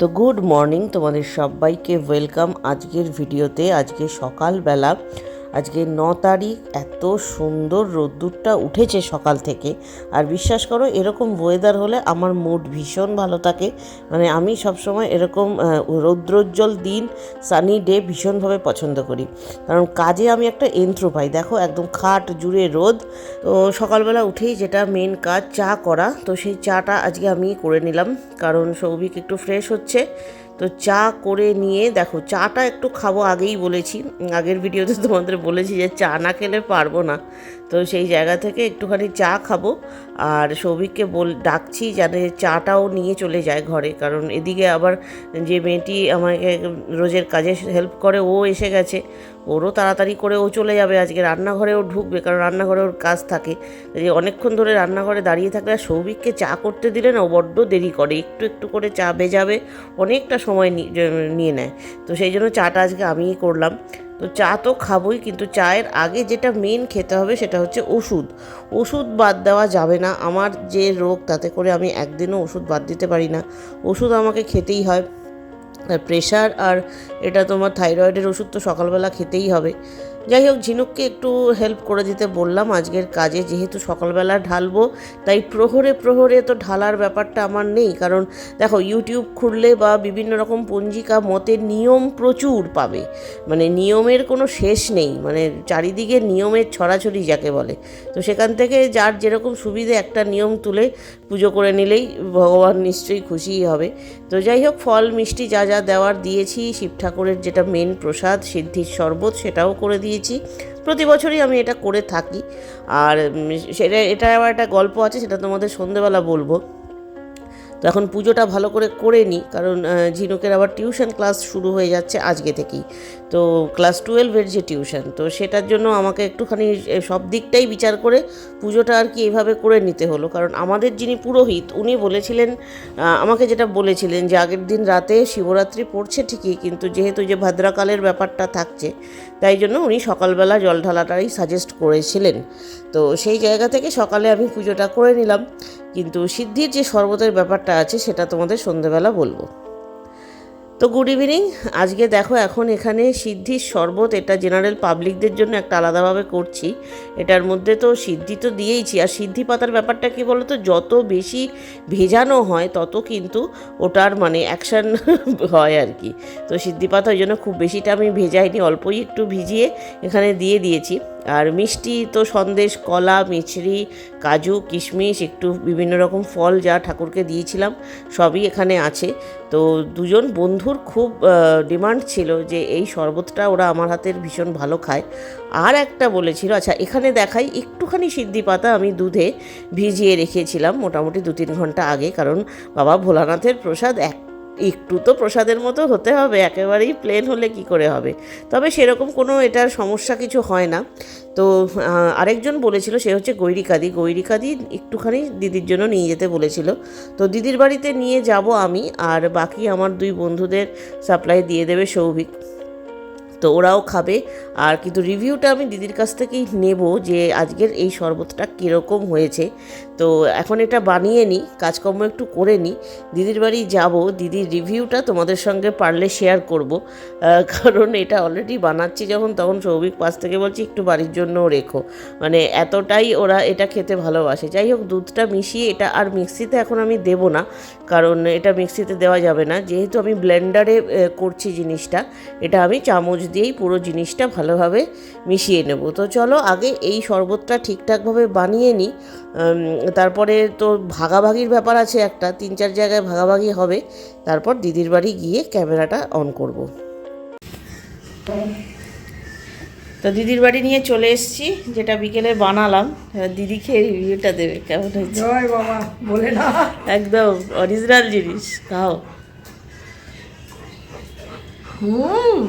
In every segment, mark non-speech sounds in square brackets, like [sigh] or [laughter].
তো good morning তোমাদের সবাইকে ওয়েলকাম আজকের ভিডিওতে আজকে সকালবেলা। আজকে ন তারিখ, এত সুন্দর রোদ্দুরটা উঠেছে সকাল থেকে। আর বিশ্বাস করো, এরকম ওয়েদার হলে আমার মুড ভীষণ ভালো থাকে। মানে আমি সবসময় এরকম রৌদ্রোজ্জ্বল দিন সানি ডে ভীষণভাবে পছন্দ করি। কারণ কাজে আমি একটা এন্ত্র পাই। দেখো, একদম খাট জুড়ে রোদ। তো সকালবেলা উঠেই যেটা মেন কাজ, চা করা। তো সেই চাটা আজকে আমি করে নিলাম। কারণ সৌভিক একটু ফ্রেশ হচ্ছে। তো চা করে নিয়ে, দেখো, চাটা একটু খাব আগেই বলেছি। আগের ভিডিওতে তোমাদের বলেছি যে চা না খেলে পারব না। তো সেই জায়গা থেকে একটুখানি চা খাব। আর সৌভিককে বল, ডাকছি যাতে চাটাও নিয়ে চলে যায় ঘরে। কারণ এদিকে আবার যে মেয়েটি আমাকে রোজের কাজে হেল্প করে, ও এসে গেছে। ওরও তাড়াতাড়ি করে ও চলে যাবে। আজকে রান্নাঘরে ও ঢুকবে, কারণ রান্নাঘরে ওর কাজ থাকে। যে অনেকক্ষণ ধরে রান্নাঘরে দাঁড়িয়ে থাকলে আর সৌভিককে চা করতে দিলে না, ও বড্ড দেরি করে। একটু একটু করে চা ভেজাবে, অনেকটা সময় নিয়ে নেয়। তো সেই জন্য চাটা আজকে আমিই করলাম। তো চা তো খাবই, কিন্তু চায়ের আগে যেটা মেন খেতে হবে সেটা হচ্ছে ওষুধ। ওষুধ বাদ দেওয়া যাবে না। আমার যে রোগ, তাতে করে আমি একদিনও ওষুধ বাদ দিতে পারি না। ওষুধ আমাকে খেতেই হয়। প্রেশার আর এটা তোমার থাইরয়েডের ওষুধ তো সকালবেলা খেতেই হবে। যাই হোক ঝিনুককে একটু হেল্প করে দিতে বললাম আজকের কাজে। যেহেতু সকালবেলা ঢালবো, তাই প্রহরে প্রহরে তো ঢালার ব্যাপারটা আমার নেই। কারণ দেখো ইউটিউব খুললে বা বিভিন্ন রকম পঞ্জিকা মতের নিয়ম প্রচুর পাবে। মানে নিয়মের কোনো শেষ নেই। মানে চারিদিকে নিয়মের ছড়াছড়ি যাকে বলে। তো সেখান থেকে যার যেরকম সুবিধে একটা নিয়ম তুলে পুজো করে নিলেই ভগবান নিশ্চয়ই খুশিই হবে। তো যাই হোক ফল, মিষ্টি যা যা দেওয়ার দিয়েছি, শিব ঠাকুরের যেটা মেন প্রসাদ, সিদ্ধির শরবত, সেটাও করে দিয়েছি। প্রতি বছরই আমি এটা করে থাকি। আর সেটা, এটা আবার একটা গল্প আছে, সেটা তোমাদের সন্ধেবেলা বলব। তো এখন পুজোটা ভালো করে করে নিই কারণ ঝিনুকের আবার টিউশন ক্লাস শুরু হয়ে যাচ্ছে আজকে থেকেই। তো ক্লাস টুয়েলভের যে টিউশন, তো সেটার জন্য আমাকে একটুখানি সব দিকটাই বিচার করে পুজোটা আর কি এভাবে করে নিতে হলো। কারণ আমাদের যিনি পুরোহিত, উনি বলেছিলেন আমাকে যেটা বলেছিলেন যে আগের দিন রাতে শিবরাত্রি পড়ছে ঠিকই, কিন্তু যেহেতু যে ভাদ্রাকালের ব্যাপারটা থাকছে তাই জন্য উনি সকালবেলা জল ঢালাটাই সাজেস্ট করেছিলেন। তো সেই জায়গা থেকে সকালে আমি পুজোটা করে নিলাম। কিন্তু সিদ্ধির যে শরবতের ব্যাপারটা আছে, সেটা তোমাদের সন্ধেবেলা বলব। তো গুড ইভিনিং আজকে দেখো এখন এখানে সিদ্ধির শরবত এটা জেনারেল পাবলিকদের জন্য একটা আলাদাভাবে করছি। এটার মধ্যে তো সিদ্ধি তো দিয়েইছি। আর সিদ্ধি পাতার ব্যাপারটা কি বলো তো যত বেশি ভেজানো হয় তত কিন্তু ওটার মানে অ্যাকশান [laughs] হয় আর কি। তো সিদ্ধি পাতা ওই জন্য খুব বেশিটা আমি ভেজাইনি, অল্পই একটু ভিজিয়ে এখানে দিয়ে দিয়েছি। আর মিষ্টি তো সন্দেশ, কলা, মিছরি, কাজু, কিশমিশ, একটু বিভিন্ন রকম ফল যা ঠাকুরকে দিয়েছিলাম, সবই এখানে আছে। তো দুজন বন্ধুর খুব ডিমান্ড ছিল যে এই শরবতটা ওরা আমার হাতের ভীষণ ভালো খায়। আর একটা বলেছিল আচ্ছা এখানে দেখাই, একটুখানি সিদ্ধি পাতা আমি দুধে ভিজিয়ে রেখেছিলাম মোটামুটি দু তিন ঘণ্টা আগে, কারণ বাবা ভোলানাথের প্রসাদ এক একটু তো প্রসাদের মতো হতে হবে, একেবারেই প্লেন হলে কি করে হবে? তবে সেরকম কোনো এটার সমস্যা কিছু হয় না। তো আরেকজন বলেছিল, সে হচ্ছে গৈরিকাদি। গৈরিকাদি একটুখানি দিদির জন্য নিয়ে যেতে বলেছিল। তো দিদির বাড়িতে নিয়ে যাব আমি, আর বাকি আমার দুই বন্ধুদের সাপ্লাই দিয়ে দেবে সৌভিক। তো ওরাও খাবে। আর কিন্তু রিভিউটা আমি দিদির কাছ থেকেই নেব যে আজকের এই শরবতটা কীরকম হয়েছে। তো এখন এটা বানিয়ে নিই, কাজকর্ম একটু করে নিই। দিদির বাড়ি যাব দিদির রিভিউটা তোমাদের সঙ্গে পারলে শেয়ার করব। কারণ এটা অলরেডি বানাচ্ছি যখন, তখন সৌভিক পাশ থেকে বলছি একটু বাড়ির জন্যও রেখো। মানে এতটাই ওরা এটা খেতে ভালোবাসে। যাই হোক, দুধটা মিশিয়ে এটা আর মিক্সিতে এখন আমি দেব না, কারণ এটা মিক্সিতে দেওয়া যাবে না। যেহেতু আমি ব্লেন্ডারে করছি জিনিসটা, এটা আমি চামচ দিয়েই পুরো জিনিসটা ভালোভাবে মিশিয়ে নেব। তো চলো আগে এই শরবতটা ঠিকঠাকভাবে বানিয়ে নিই। তারপরে তো ভাগাভাগির ব্যাপার আছে একটা তিন চার জায়গায় ভাগাভাগি হবে। তারপর দিদির বাড়ি গিয়ে ক্যামেরাটা অন করব। তো দিদির বাড়ি নিয়ে চলে এসেছি যেটা বিকেলে বানালাম। এবার দিদি খেয়ে রিভিউটা দেবে কেমন হয়েছে? জয় বাবা বলে না। একদম অরিজিনাল জিনিস খাও। হুম।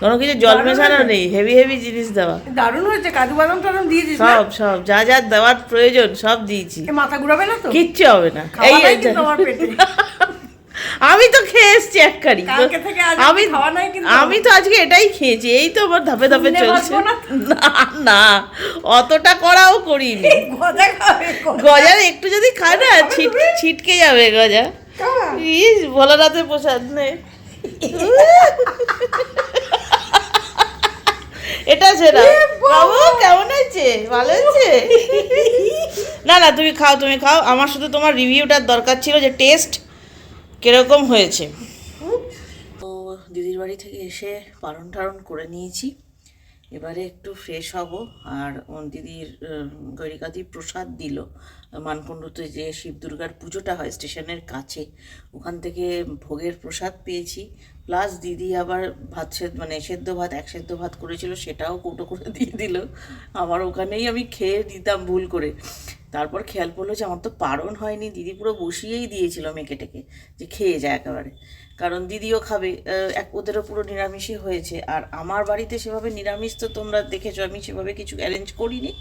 কোনো কিছু জল মেশানো নেই হেভি হেভি জিনিস দেওয়া। দারুণ হয়েছে কাজু বাদাম টাদাম দিয়েছিস না? সব সব যা যা দেওয়ার প্রয়োজন সব দিয়েছি। মাথা ঘুরাবে না তো? কিচ্ছু হবে না। এই [laughs] আমি তো খেয়ে এসছি এক কারি। আমি। আমি তো আজকে এটাই খেয়েছি এই তো আমার ধাপে ধাপে চলছে। [laughs] না? না অতটা করাও করিনি। গজা গজার একটু যদি খায় না ছিট ছিটকে যাবে গজা? ইস ভোলানাথের প্রসাদ নে। [laughs] এটা সেরা। বাবু। কেমন আছে ভালো আছে না না তুমি খাও তুমি খাও। আমার শুধু তোমার রিভিউটার দরকার ছিল যে টেস্ট কীরকম হয়েছে। তো দিদির বাড়ি থেকে এসে পালন টারণ করে নিয়েছি। এবারে একটু ফ্রেশ হব। আর দিদির গৈরিকাদি প্রসাদ দিল। মানকুণ্ডুতে যে শিব দুর্গার পুজোটা হয় স্টেশনের কাছে। ওখান থেকে ভোগের প্রসাদ পেয়েছি। প্লাস দিদি আবার ভাত সেদ্ধ মানে সেদ্ধ ভাত, এক সেদ্ধ ভাত করেছিল, সেটাও কৌটো করে [laughs] দিয়ে দিল। আমার ওখানেই আমি খেয়ে দিতাম ভুল করে। তারপর খেয়াল পড়ল যে আমার তো পারণ হয়নি, দিদি পুরো বসিয়েই দিয়েছিল মেকে টেকে যে খেয়ে যায় একেবারে। কারণ দিদিও খাবে এক, ওদেরও পুরো নিরামিষই হয়েছে। আর আমার বাড়িতে সেভাবে নিরামিষ তো তোমরা দেখেছ, আমি সেভাবে কিছু অ্যারেঞ্জ করিনি।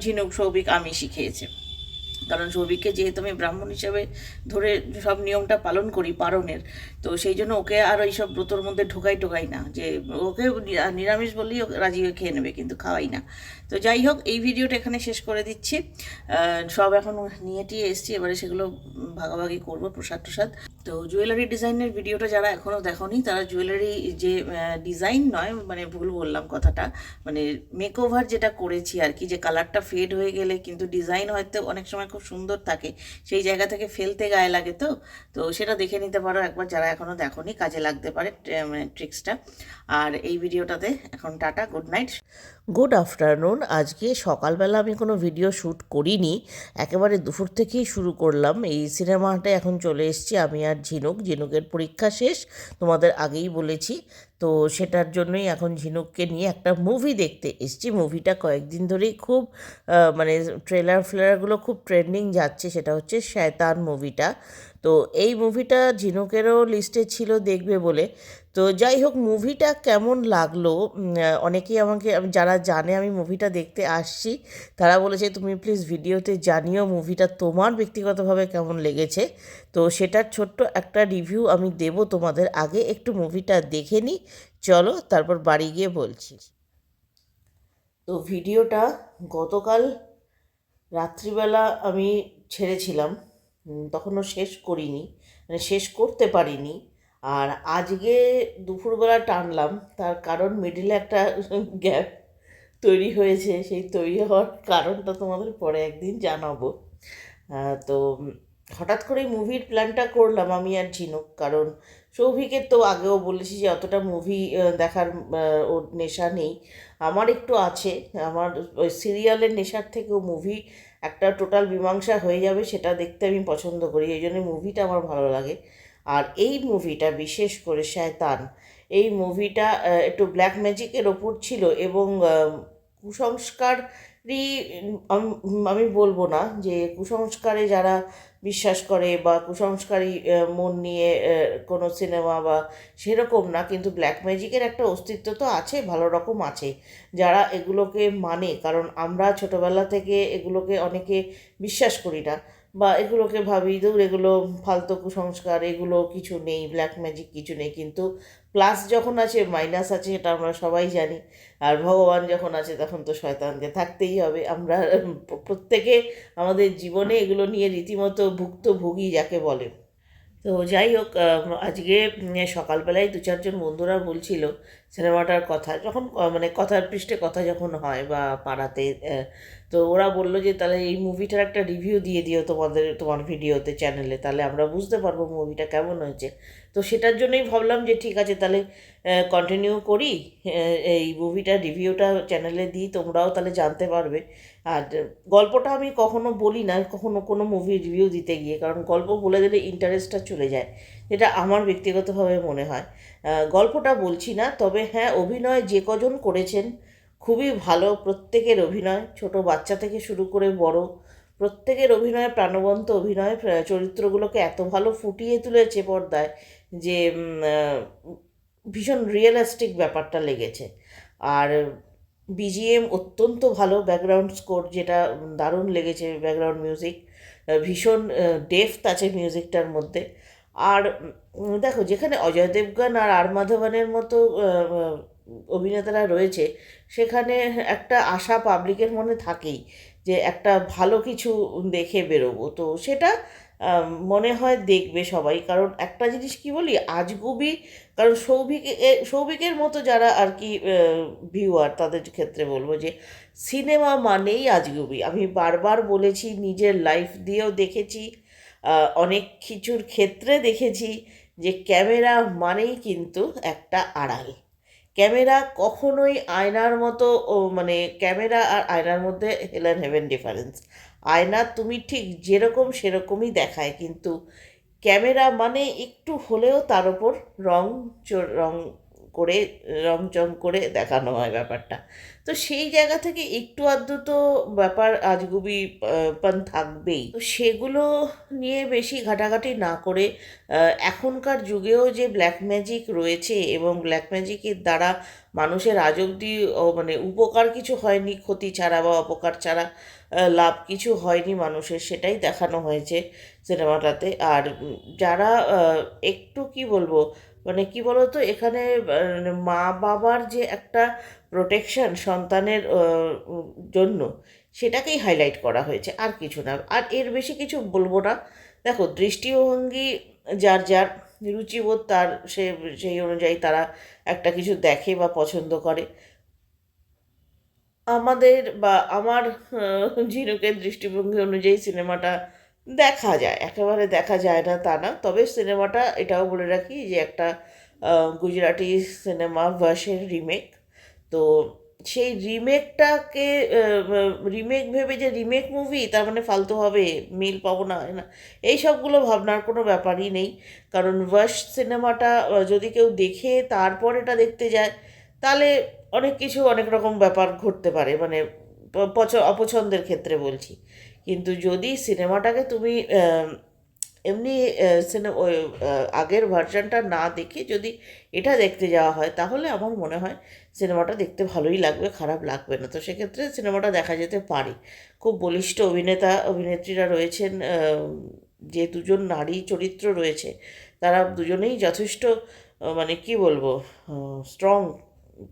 ঝিনুক, সৌভিক আমিষই খেয়েছে। কারণ সৌভিককে যেহেতু আমি ব্রাহ্মণ হিসাবে ধরে সব নিয়মটা পালন করি পারণের তো সেই জন্য ওকে আর ওই সব ব্রতর মধ্যে ঢোকাই টোকাই না। যে ওকে নিরামিষ বললেই রাজি হয়ে খেয়ে নেবে, কিন্তু খাওয়াই না। তো যাই হোক, এই ভিডিওটা এখানে শেষ করে দিচ্ছি। সব এখন নিয়ে টিয়ে এসছি, এবারে সেগুলো ভাগাভাগি করব, প্রসাদ প্রসাদ তো জুয়েলারি ডিজাইনের ভিডিওটা যারা এখনও দেখোনি, তারা জুয়েলারি যে ডিজাইন নয় মানে ভুল বললাম কথাটা মানে মেকওভার যেটা করেছি আর কি, যে কালারটা ফেড হয়ে গেলে কিন্তু ডিজাইন হয়তো অনেক সময় খুব সুন্দর থাকে, সেই জায়গা থেকে ফেলতে গায়ে লাগে তো। তো সেটা দেখে নিতে পারো, একবার যারা এখনও দেখোনি, কাজে লাগতে পারে মানে ট্রিক্সটা। আর এই ভিডিওটাতে এখন tata, good night. Good afternoon, আজকে সকালবেলা আমি কোনো ভিডিও শ্যুট করিনি, একেবারে দুপুর থেকেই শুরু করলাম। এই সিনেমাটা এখন চলে এসেছি আমি আর ঝিনুক, ঝিনুকের পরীক্ষা শেষ, তোমাদের আগেই বলেছি। তো সেটার জন্যই এখন ঝিনুককে নিয়ে একটা মুভি দেখতে এসেছি। মুভিটা কয়েকদিন ধরেই খুব মানে ট্রেলার ফ্লেলারগুলো খুব ট্রেন্ডিং যাচ্ছে, সেটা হচ্ছে শয়তান মুভিটা তো এই মুভিটা ঝিনুকেরও লিস্টে ছিল দেখবে বলে। তো যাই হোক মুভিটা কেমন লাগল? অনেকেই আমাকে, আমি- যারা জানে আমি মুভিটা দেখতে আসছি, তারা বলেছে, তুমি প্লিজ ভিডিওতে জানিও মুভিটা তোমার ব্যক্তিগতভাবে কেমন লেগেছে? তো সেটার ছোট্ট একটা রিভিউ আমি দেব তোমাদের আগে, একটু মুভিটা দেখে নিই চলো, তারপর বাড়ি গিয়ে বলছি। তো ভিডিওটা গতকাল রাত্রিবেলা আমি ছেড়েছিলাম। তখনও শেষ করিনি মানে শেষ করতে পারিনি। আর আজকে দুপুরবেলা টানলাম, তার কারণ মিডিলে একটা গ্যাপ তৈরি হয়েছে, সেই তৈরি হওয়ার কারণটা তোমাদের পরে একদিন জানাব। তো হঠাৎ করেই মুভির প্ল্যানটা করলাম আমি আর ঝিনুক, কারণ সৌভিকের তো আগেও বলেছি যে অতটা মুভি দেখার ওর নেশা নেই। আমার একটু আছে, আমার সিরিয়ালের নেশার থেকেও মুভি একটা টোটাল মীমাংসা হয়ে যাবে সেটা দেখতে আমি পছন্দ করি, এই জন্য মুভিটা আমার ভালো লাগে। আর এই মুভিটা বিশেষ করে শয়তান, এই মুভিটা একটু ব্ল্যাক ম্যাজিকের ওপর ছিল এবং কুসংস্কারই আমি বলব না যে কুসংস্কারে যারা বিশ্বাস করে বা কুসংস্কারী মন নিয়ে কোনো সিনেমা বা সেরকম না, কিন্তু ব্ল্যাক ম্যাজিকের একটা অস্তিত্ব তো আছে, ভালো রকম আছে। যারা এগুলোকে মানে কারণ আমরা ছোটোবেলা থেকে এগুলোকে অনেকে বিশ্বাস করি না। বা এগুলোকে ভাবি দূর এগুলো ফালতু কুসংস্কার, এগুলো কিছু নেই ব্ল্যাক ম্যাজিক কিছু নেই, কিন্তু প্লাস যখন আছে মাইনাস আছে সেটা আমরা সবাই জানি। আর ভগবান যখন আছে, তখন তো শয়তানকে থাকতেই হবে। আমরা প্রত্যেকে আমাদের জীবনে এগুলো নিয়ে রীতিমতো ভুক্তভোগী যাকে বলে। তো যাই হোক আজকে সকালবেলায় দু চারজন বন্ধুরা বলছিল সিনেমাটার কথা। যখন মানে কথার পৃষ্ঠে কথা যখন হয় বা পাড়াতে তো ওরা বলল যে, তাহলে এই মুভিটার একটা রিভিউ দিয়ে দিও তোমাদের, তোমার ভিডিওতে চ্যানেলে তাহলে আমরা বুঝতে পারব মুভিটা কেমন হয়েছে। তো সেটার জন্যই ভাবলাম যে, ঠিক আছে, তাহলে কন্টিনিউ করি। এই মুভিটার রিভিউটা চ্যানেলে দিই, তোমরাও তাহলে জানতে পারবে। আর গল্পটা আমি কখনো বলি না, কখনো কোনো মুভি রিভিউ দিতে গিয়ে। কারণ গল্প বলে দিলে ইন্টারেস্টটা চলে যায়, যেটা আমার ব্যক্তিগতভাবে মনে হয়। গল্পটা বলছি না, তবে হ্যাঁ অভিনয় যে কজন করেছেন খুবই ভালো, প্রত্যেকের অভিনয়। ছোট বাচ্চা থেকে শুরু করে বড়, প্রত্যেকের অভিনয় প্রাণবন্ত অভিনয় চরিত্রগুলোকে এত ভালো ফুটিয়ে তুলেছে পর্দায় যে ভীষণ রিয়েলিস্টিক ব্যাপারটা লেগেছে। আর বিজিএম অত্যন্ত ভালো ব্যাকগ্রাউন্ড স্কোর যেটা দারুণ লেগেছে ব্যাকগ্রাউন্ড মিউজিক ভীষণ ডেফথ আছে মিউজিকটার মধ্যে। আর দেখো, যেখানে অজয় দেবগন আর আর মাধবনের মতো অভিনেতারা রয়েছে, সেখানে একটা আশা পাবলিকের মনে থাকেই যে একটা ভালো কিছু দেখে বেরোবো। তো সেটা মনে হয় দেখবে সবাই। কারণ একটা জিনিস কি বলি, আজগুবি, কারণ সৌভিক সৌভিকের মতো যারা আর কি ভিউয়ার তাদের ক্ষেত্রে বলব যে, সিনেমা মানেই আজগুবি। আমি বারবার বলেছি, নিজের লাইফ দিয়েও দেখেছি অনেক কিছুর ক্ষেত্রে দেখেছি যে, ক্যামেরা মানেই কিন্তু একটা আড়াল। ক্যামেরা কখনোই আয়নার মতো, ও মানে ক্যামেরা আর আয়নার মধ্যে হেলেন হেভেন ডিফারেন্স আয়না তুমি ঠিক যেরকম সেরকমই দেখায়, কিন্তু ক্যামেরা মানে একটু হলেও তার ওপর রং রং করে রং চং করে দেখানো হয় ব্যাপারটা। তো সেই জায়গা থেকে একটু আধটু তো ব্যাপার আজগুবি পান থাকবেই। তো সেগুলো নিয়ে বেশি ঘাটাঘাটি না করে এখনকার যুগেও যে ব্ল্যাক ম্যাজিক রয়েছে এবং ব্ল্যাক ম্যাজিকের দ্বারা মানুষের আজ অব্দি মানে উপকার কিছু হয়নি, ক্ষতি ছাড়া বা অপকার ছাড়া লাভ কিছু হয়নি মানুষের, সেটাই দেখানো হয়েছে সিনেমাটাতে আর যারা একটু কি বলব মানে কি বলতো, এখানে মা বাবার যে একটা প্রোটেকশন সন্তানের জন্য, সেটাকেই হাইলাইট করা হয়েছে, আর কিছু না। আর এর বেশি কিছু বলব না। দেখো, দৃষ্টিভঙ্গি, যার যার রুচিবোধ, তার সে, সেই অনুযায়ী তারা একটা কিছু দেখে বা পছন্দ করে। আমাদের বা আমার ঝিনুকের দৃষ্টিভঙ্গি অনুযায়ী সিনেমাটা দেখা যায়, একেবারে দেখা যায় না তা না। তবে সিনেমাটা, এটাও বলে রাখি যে একটা গুজরাটি সিনেমা ভার্সের রিমেক। তো সেই রিমেকটাকে রিমেক ভেবে যে রিমেক মুভি, তার মানে ফালতু হবে, মিল পাবো না না। এই সবগুলো ভাবনার কোনো ব্যাপারই নেই। কারণ ভার্স সিনেমাটা যদি কেউ দেখে তারপর এটা দেখতে যায়, তাহলে অনেক কিছু অনেক রকম ব্যাপার ঘটতে পারে মানে পছ- অপছন্দের ক্ষেত্রে বলছি। কিন্তু যদি সিনেমাটাকে তুমি এমনি সিনেমা আগের ভার্সনটা না দেখে যদি এটা দেখতে যাওয়া হয়, তাহলে আমার মনে হয় সিনেমাটা দেখতে ভালোই লাগবে, খারাপ লাগবে না। তো সেক্ষেত্রে সিনেমাটা দেখা যেতে পারে। খুব বলিষ্ঠ অভিনেতা, অভিনেত্রীরা রয়েছেন যে দুজন নারী চরিত্র রয়েছে, তারা দুজনেই যথেষ্ট মানে কি বলব স্ট্রং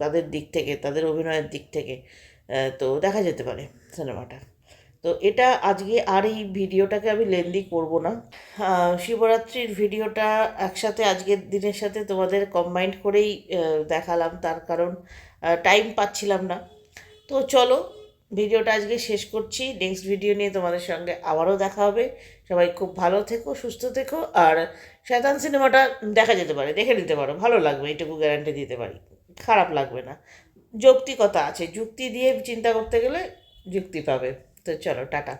তাদের দিক থেকে, তাদের অভিনয়ের দিক থেকে তো দেখা যেতে পারে সিনেমাটা। তো এটা আজকে আর এই ভিডিওটাকে আমি লেন্দি করব না। শিবরাত্রির ভিডিওটা একসাথে আজকের দিনের সাথে তোমাদের কম্বাইন্ড করেই দেখালাম, তার কারণ টাইম পাচ্ছিলাম না। তো চলো, ভিডিওটা আজকে শেষ করছি। নেক্সট ভিডিও নিয়ে তোমাদের সঙ্গে আবারও দেখা হবে। সবাই খুব ভালো থেকো, সুস্থ থেকো, আর শয়তান সিনেমাটা দেখা যেতে পারে, দেখে নিতে পারো। ভালো লাগবে এইটুকু গ্যারান্টি দিতে পারি। খারাপ লাগবে না। যৌক্তিকতা আছে, যুক্তি দিয়ে চিন্তা করতে গেলে যুক্তি পাবে। তো চলো টাটা।